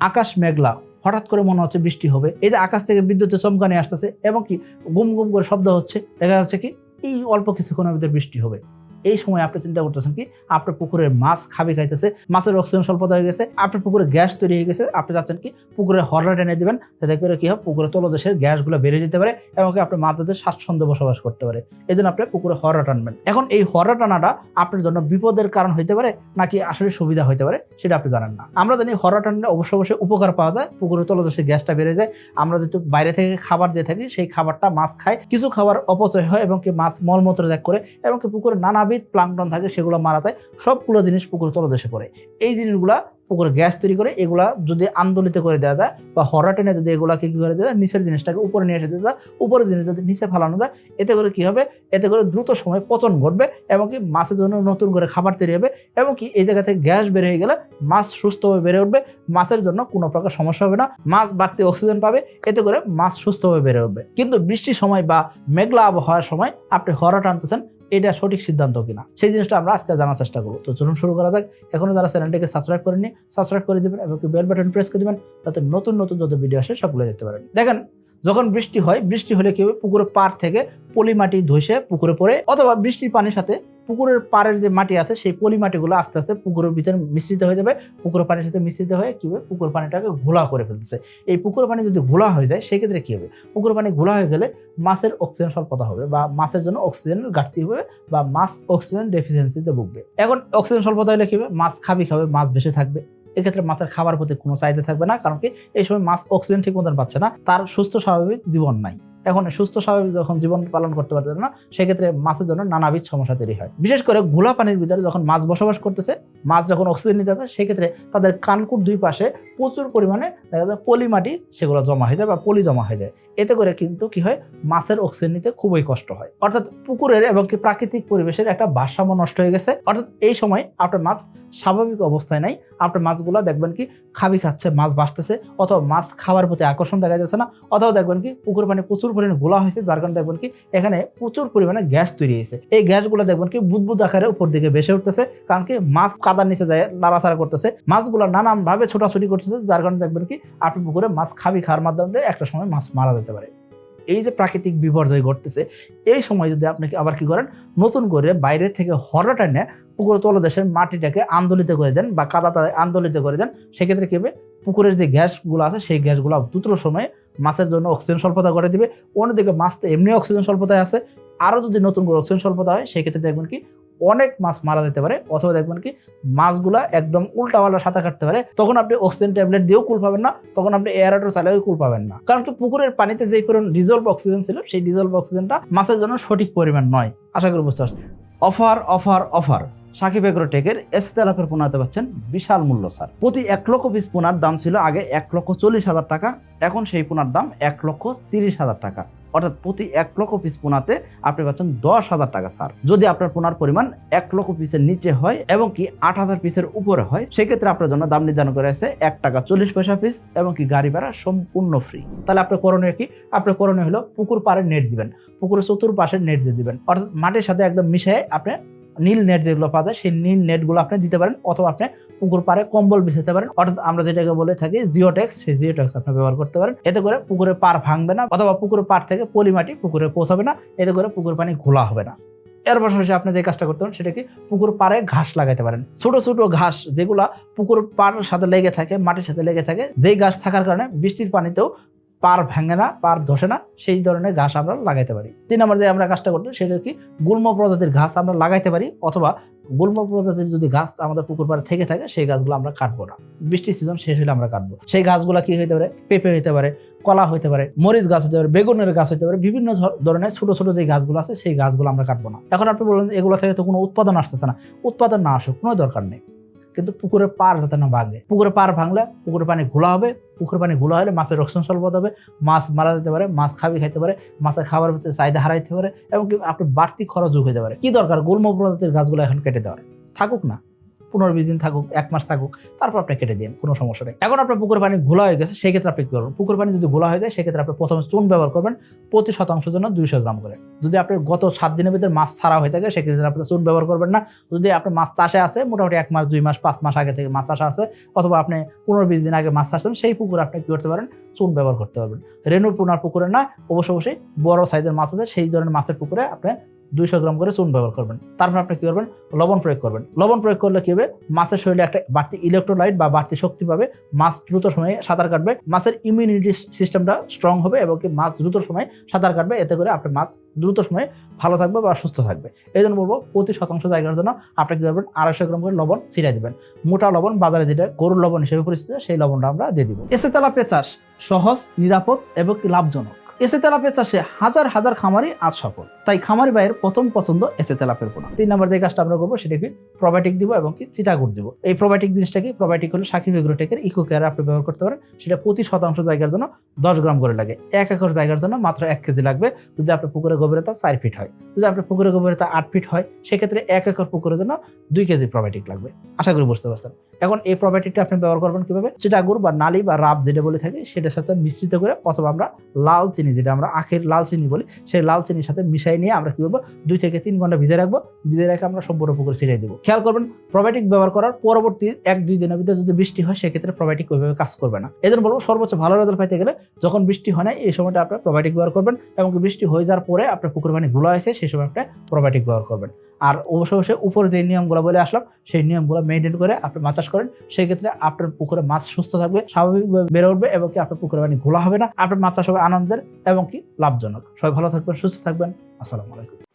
আকাশ মেঘলা, হঠাৎ করে মনে হচ্ছে বৃষ্টি হবে। এই যে আকাশ থেকে বিদ্যুতের চমকানি আসতেছে এবং কি গুম গুম করে শব্দ হচ্ছে, দেখা যাচ্ছে কি এই অল্প কিছুক্ষণের ভিতরে বৃষ্টি হবে। এই সময় আপনি চিন্তা করতেছেন কি, আপনার পুকুরের মাছ খাবি খাইতেছে, মাছের অক্সিজেন স্বল্পতা হয়ে গেছে, আপনার পুকুরে গ্যাস তৈরি হয়ে গেছে, আপনি চাচ্ছেন কি, পুকুরে হররা টেনে দিবেন, যাতে করে কি হয়, পুকুরে তলদেশের গ্যাসগুলো বেড়ে যেতে পারে এবং আপনার মাছদের স্বাচ্ছন্দ্য বসবাস করতে পারে। এই জন্য আপনি পুকুরে হররা টানবেন। এখন এই হররা টানাটা আপনার জন্য বিপদের কারণ হইতে পারে নাকি আসলে সুবিধা হইতে পারে, সেটা আপনি জানেন না। আমরা জানি হররা টানলে অবশ্য অবশ্যই উপকার পাওয়া যায়, পুকুরে তলদেশে গ্যাসটা বেড়ে যায়, আমরা যেহেতু বাইরে থেকে খাবার দিয়ে থাকি, সেই খাবারটা মাছ খায়, কিছু খাবার অপচয় হয় এবং কি মাছ মলমূত্র ত্যাগ করে এবং কি পুকুরে নানাবিধ প্লাঙ্কটন থাকে, সেগুলো মারা যায়। সবগুলো জিনিস পুকুরে তলদেশে পড়ে। এই জিনিসগুলা পুকুরে গ্যাস তৈরি করে, এগুলা যদি আন্দোলিত করে দেওয়া যায় বা হরা টেনে যদি এগুলাকে কি করে দেওয়া যায়, নিচের জিনিসটাকে উপরে নিয়ে এসে দেওয়া যায়, উপরের জিনিস যদি নিচে ফেলানো যায়, এতে করে কি হবে? এতে করে দ্রুত সময় পচন ঘটবে এবং কি মাছের জন্য নতুন করে খাবার তৈরি হবে এবং কি এই জায়গা থেকে গ্যাস বের হয়ে গেলে মাছ সুস্থভাবে বেড়ে উঠবে। মাছের জন্য কোনো প্রকার সমস্যা হবে না। মাছ বাড়তি অক্সিজেন পাবে, এতে করে মাছ সুস্থভাবে বেড়ে উঠবে। কিন্তু বৃষ্টির সময় বা মেঘলা আবহাওয়ার সময় আপনি হরা টানতেছেন এটা সঠিক সিদ্ধান্ত কিনা? সেই জিনিসটা আমরা আজকে জানার চেষ্টা করব। তো চলুন শুরু করা যাক। এখনও যারা চ্যানেলটিকে সাবস্ক্রাইব করেনি সাবস্ক্রাইব করে দেবেন এবং বেল বাটন প্রেস করে দেবেন তাতে নতুন নতুন যত ভিডিও আসে সবগুলো দেখতে পারেন। দেখেন, যখন বৃষ্টি হয়, বৃষ্টি হলে কি পুকুরের পার থেকে পলি মাটি ধসে পুকুরে পড়ে অথবা বৃষ্টির পানির সাথে পুকুরের পাড়ের যে মাটি আছে, সেই পলি মাটিগুলো আস্তে আস্তে পুকুরের ভিতরে মিশ্রিত হয়ে যাবে। পুকুরের পানির সাথে মিশ্রিত হয়ে কি হবে? পুকুর পানিটাকে ঘোলা করে ফেলতেছে। এই পুকুর পানি যদি ঘোলা হয়ে যায়, সেক্ষেত্রে কী হবে? পুকুর পানি ঘোলা হয়ে গেলে মাছের অক্সিজেন স্বল্পতা হবে বা মাছের জন্য অক্সিজেনের ঘাটতি হবে বা মাছ অক্সিজেন ডেফিসিয়েন্সিতে ভুগবে। এখন অক্সিজেন স্বল্পতা হলে কি হবে? মাছ খাবি খাবে, মাছ বেঁচে থাকবে। এক্ষেত্রে মাছের খাবার প্রতি কোনো চাহিদা থাকবে না, কারণ কি এই সময় মাছ অক্সিজেন ঠিক মতন পাচ্ছে না। তার সুস্থ স্বাভাবিক জীবন নাই। এখন সুস্থ, স্বাভাবিক যখন জীবন পালন করতে পারতেছে না, সেক্ষেত্রে মাছের জন্য নানাবিধ সমস্যা তৈরি হয়। বিশেষ করে ঘোলা পানির ভিতরে যখন মাছ বসবাস করতেছে, মাছ যখন অক্সিজেন নিতে আছে সেক্ষেত্রে তাদের কানকুর দুই পাশে প্রচুর পরিমাণে দেখা যায় পলি মাটি সেগুলো জমা হয়ে যায় বা পলি জমা হয়ে যায়। এতে করে কিন্তু কি হয়, মাছের অক্সিজেন নিতে খুবই কষ্ট হয়। অর্থাৎ পুকুরের এবং কি প্রাকৃতিক পরিবেশের একটা ভারসাম্য নষ্ট হয়ে গেছে। অর্থাৎ এই সময় আপনার মাছ স্বাভাবিক অবস্থায় নাই। আপনার মাছগুলো দেখবেন কি খাবি খাচ্ছে, মাছ বাঁচতেছে অথবা মাছ খাওয়ার প্রতি আকর্ষণ দেখা যাচ্ছে না, অথবা দেখবেন কি পুকুর পানি প্রচুর পরিমাণে গোলা হয়েছে, যার কারণে দেখবেন কি এখানে প্রচুর পরিমাণে গ্যাস তৈরি হয়েছে। এই গ্যাসগুলো দেখবেন কি বুদবুদ আকারে উপর দিকে ভেসে উঠতেছে, কারণ কি মাছ কাদার নিচে যায়, নাড়াচাড়া করতেছে। মাছগুলো নানান ভাবে ছোটাছুটি করতেছে, যার কারণে দেখবেন কি আপনি পুকুরে মাছ খাবি খাওয়ার মাধ্যমে একটা সময় মাছ মারা যেতে পারে। এই যে প্রাকৃতিক বিপর্যয় ঘটতেছে, এই সময় যদি আপনি আবার কি করেন, নতুন করে বাইরে থেকে হরা টানে পুকুর তলদেশের মাটিটাকে আন্দোলিত করে দেন বা কাদাটা আন্দোলিত করে দেন, সেক্ষেত্রে কি হবে? পুকুরের যে গ্যাসগুলো আছে, সেই গ্যাসগুলো দ্রুত সময়ে মাছের জন্য অক্সিজেন স্বল্পতা করে দিবে। অন্যদিকে মাছ তো এমনি অক্সিজেন স্বল্পতায় আছে। আরও যদি নতুন করে অক্সিজেন স্বল্পতা হয়, সেক্ষেত্রে দেখবেন কি, অনেক মাছ মারা যেতে পারে। অথবা দেখবেন কি, মাছগুলা একদম উল্টাপাল্টা সাঁতার কাটতে পারে। তখন আপনি অক্সিজেন ট্যাবলেট দিয়েও কুল পাবেন না, তখন আপনি এয়ারেটর চালিয়েও কুল পাবেন না। কারণ কি, পুকুরের পানিতে যে পরিমাণ ডিজলভ অক্সিজেন ছিল, সেই ডিজলভ অক্সিজেনটা মাছের জন্য সঠিক পরিমাণ নয়। আশা করি বুঝতে পারছি অফার অফার অফার। সাকিব এগ্রোটেকের এসতে পোনা পোনাতে পারছেন বিশাল মূল্য স্যার প্রতি এক লক্ষ পিস পোনার দাম ছিল আগে এক লক্ষ চল্লিশ হাজার টাকা, এখন সেই পোনার দাম এক লক্ষ তিরিশ হাজার টাকা। অর্থাৎ প্রতি এক লক্ষ পিস পোনাতে আপনি পাচ্ছেন দশ হাজার টাকা সার যদি আপনার পোনার পরিমাণ এক লক্ষ পিসের নিচে হয় এবং কি আট হাজার পিসের উপরে হয়, সেক্ষেত্রে আপনার জন্য দাম নির্ধারণ করে আছে এক টাকা চল্লিশ পয়সা পিস এবং কি গাড়ি ভাড়া সম্পূর্ণ ফ্রি তাহলে আপনার করণীয় কি? আপনার করণীয় হলো পুকুর পাড়ে নেট দিবেন, পুকুরের চতুর্পাশে নেট দিয়ে দিবেন। অর্থাৎ মাটির সাথে একদম মিশে আপনি নীল নেট যেগুলো পাওয়া যায়, সেই নীল নেটগুলো আপনি দিতে পারেন অথবা আপনি পুকুর পাড়ে কম্বল বিছাতে পারেন। অর্থাৎ আমরা যেটাকে বলে থাকি জিওটেক্স সেই জিওটেক্স আপনি ব্যবহার করতে পারেন। এতে করে পুকুরের পার ভাঙবে না অথবা পুকুরের পার থেকে পলিমাটি পুকুরে পৌঁছাবে না, এতে করে পুকুর পানি ঘোলা হবে না। এর পাশাপাশি আপনি যে কাজটা করতে পারেন, সেটা কি পুকুর পাড়ে ঘাস লাগাতে পারেন। ছোট ছোট ঘাস যেগুলা পুকুর পাড়ের সাথে লেগে থাকে, মাটির সাথে লেগে থাকে, যেই ঘাস থাকার কারণে বৃষ্টির পানিতেও পার ভাঙে না, পার ধসে না, সেই ধরনের ঘাস আমরা লাগাইতে পারি। তিন নম্বর যে আমরা কাজটা করলে সেটা কি, গুল্ম প্রজাতির ঘাস আমরা লাগাইতে পারি, অথবা গুল্ম প্রজাতির যদি গাছ আমাদের পুকুর পাড়ে থেকে থাকে, সেই গাছগুলো আমরা কাটবো না। বৃষ্টির সিজন শেষ হলে আমরা কাটবো। সেই গাছগুলো কি হইতে পারে? পেঁপে হইতে পারে, কলা হইতে পারে, মরিচ গাছ হতে পারে, বেগুনের গাছ হইতে পারে, বিভিন্ন ধরনের ছোট ছোট যে গাছগুলো আছে, সেই গাছগুলো আমরা কাটবো না। এখন আপনি বললেন, এগুলো থেকে তো কোনো উৎপাদন আসতেছে না। উৎপাদন না আসুক, কোনো দরকার নেই। কিন্তু পুকুরের পার যাতে না ভাঙে। পুকুরের পার ভাঙলে পুকুরের পানি ঘোলা হবে, পুকুরের পানি ঘোলা হলে মাছের রক্ষণ বদ হবে, মাছ মারা যেতে পারে, মাছ খাবি খাইতে পারে, মাছের খাবার ভিতরে চাহিদা হারাইতে পারে, এবং আপনি বাড়তি খরচ যোগ হতে পারে। কি দরকার? গুল্ম প্রজাতির গাছগুলো এখন কেটে দেওয়ার। থাকুক না। পনেরো বিশ দিন থাকুক, এক মাস থাকুক, তারপর আপনি কেটে দিন, কোনো সমস্যা নেই। এখন আপনার পুকুর পানি ঘোলা হয়ে গেছে, সেক্ষেত্রে আপনি করবেন? পুকুর পানি যদি ঘোলা হয়ে যায়, সেক্ষেত্রে আপনি প্রথমে চুন ব্যবহার করবেন প্রতি শতাংশের জন্য দুইশো গ্রাম করে। যদি আপনার গত সাত দিনের ভিতরে মাছ ছাড়া হয়ে থাকে, সেক্ষেত্রে আপনি চুন ব্যবহার করবেন না। যদি আপনার মাছ চাষে আছে, মোটামুটি এক মাস, দুই মাস, পাঁচ মাস আগে থেকে মাছ চাষে আছে, অথবা আপনি পনেরো বিশ দিন আগে মাছ চাষছেন, সেই পুকুরে আপনি কি করতে পারেন? চুন ব্যবহার করতে পারবেন। রেণু পোনার পুকুরে না, অবশ্যই অবশ্যই বড় সাইজের মাছ আছে, সেই ধরনের মাছের পুকুরে আপনি দুইশো গ্রাম করে চুন ব্যবহার করবেন। তারপর আপনি কি করবেন? লবণ প্রয়োগ করবেন। লবণ প্রয়োগ করলে কি হবে? মাছের শরীরে একটা বাড়তি ইলেকট্রোলাইট বা বাড়তি শক্তি পাবে। মাছ দ্রুত সময়ে সাঁতার কাটবে। মাছের ইমিউনিটি সিস্টেমটা স্ট্রং হবে এবং কি মাছ দ্রুত সময়ে সাঁতার কাটবে। এতে করে আপনার মাছ দ্রুত সময়ে ভালো থাকবে বা সুস্থ থাকবে। এই জন্য বলব, প্রতি শতাংশ জায়গার জন্য আপনি কি করবেন? আড়াইশো গ্রাম করে লবণ ছিটাই দেবেন। মোটা লবণ, বাজারে যেটা গরুর লবণ হিসেবে পরিচিত, সেই লবণটা আমরা দিয়ে দিব। এসে তেলাপিয়া চাষ সহজ, নিরাপদ এবং লাভজনক। এসে তেলাপিয়া চাষে হাজার হাজার খামারি আজ সফল। তাই খামারি ভাইয়ের প্রথম পছন্দ এসে তেলাপের পোনা। তিন নম্বর যে কাজটা আমরা করব সেটা কি? প্রোবায়োটিক দিব এবং কি চিটাগুড় দিব। এই প্রোবায়োটিক জিনিসটা কি? প্রোবায়োটিক হলো সাকিব এগ্রোটেকের ইকো কেয়ার আপনি ব্যবহার করতে পারেন। সেটা প্রতি শতাংশ জায়গার জন্য দশ গ্রাম করে লাগে। এক একর জায়গার জন্য মাত্র এক কেজি লাগবে। যদি আপনার পুকুরের গভীরতা চার ফিট হয়। যদি আপনার পুকুরের গভীরতা আট ফিট হয়, সেক্ষেত্রে এক একর পুকুরের জন্য দুই কেজি প্রোবায়োটিক লাগবে। আশা করি বুঝতে পারছেন। এখন এই প্রোবায়োটিকটা আপনি ব্যবহার করবেন কীভাবে? চিটাগুড় বা নালি বা রাব যেটা বলে থাকি, সেটার সাথে মিশ্রিত করে অথবা আমরা লাল চিনি যেটা আমরা আখের লাল চিনি বলি, সেই লাল চিনির সাথে মিশাই নিয়ে আমরা কি করব? দুই থেকে তিন ঘণ্টা ভিজে রাখব ভিজে রেখে আমরা সম্পূর্ণ পুকুরে ছিটিয়ে দেবো। খেয়াল করবেন প্রোবায়োটিক ব্যবহার করার পরবর্তী এক দুই দিনের ভিতরে যদি বৃষ্টি হয়, সেক্ষেত্রে প্রোবায়োটিক ওইভাবে কাজ করবে না। এই জন্য বলব, সর্বোচ্চ ভালো রেজাল্ট পাইতে গেলে যখন বৃষ্টি হয় না এই সময়টা আপনার প্রোবায়োটিক ব্যবহার করবেন এবং বৃষ্টি হয়ে যাওয়ার পরে আপনার পুকুর পানি গুলো হয়েছে, সেই সময় আপনি প্রোবায়োটিক ব্যবহার করবেন। আর অবশ্য অবশ্যই উপরে যে নিয়মগুলো বলে আসলাম, সেই নিয়মগুলো মেনটেন করে আপনি মাছ চাষ করেন। সেই ক্ষেত্রে আপনার পুকুরে মাছ সুস্থ থাকবে, স্বাভাবিকভাবে বেড়ে উঠবে এবং কি আপনার পুকুরে পানি ঘোলা হবে না। আপনার মাছ চাষ হবে আনন্দের এবং কি লাভজনক। সবাই ভালো থাকবেন, সুস্থ থাকবেন। আসসালামু আলাইকুম।